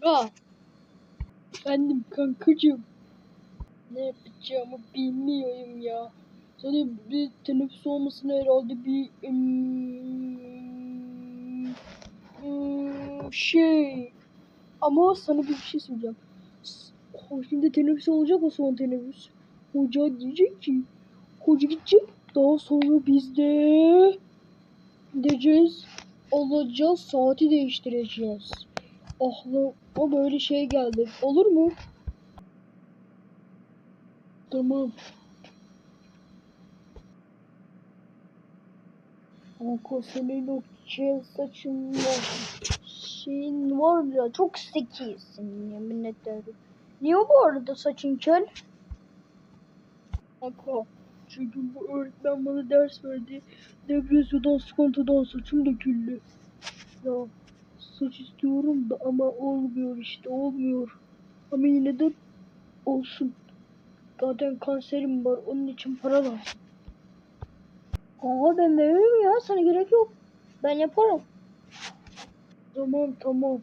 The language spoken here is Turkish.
Ha. Efendim kankacığım. Ne yapacağımı bilmiyorum ya. Sana bir teneffüs olmasına herhalde bir ım, ım, şey. Ama sana bir şey söyleyeceğim. Şimdi teneffüs olacak o son teneffüs. Hoca diyecek ki hoca gidecek. Daha sonra biz de gideceğiz. Alacağız saati değiştireceğiz. Aklıma böyle şey geldi. Olur mu? Tamam. Senin o kel saçın var. Şeyin var ya çok zekisin yemin ederim. Niye bu arada saçın kel? Kanka çünkü bu öğretmen bana ders verdi. Depresyondan, sıkıntıdan saçım döküldü. Ya saç istiyorum da ama olmuyor işte olmuyor. Ama yine de olsun. Zaten kanserim var onun için para lazım. Aa ben veririm ya sana gerek yok. Ben yaparım. Tamam tamam.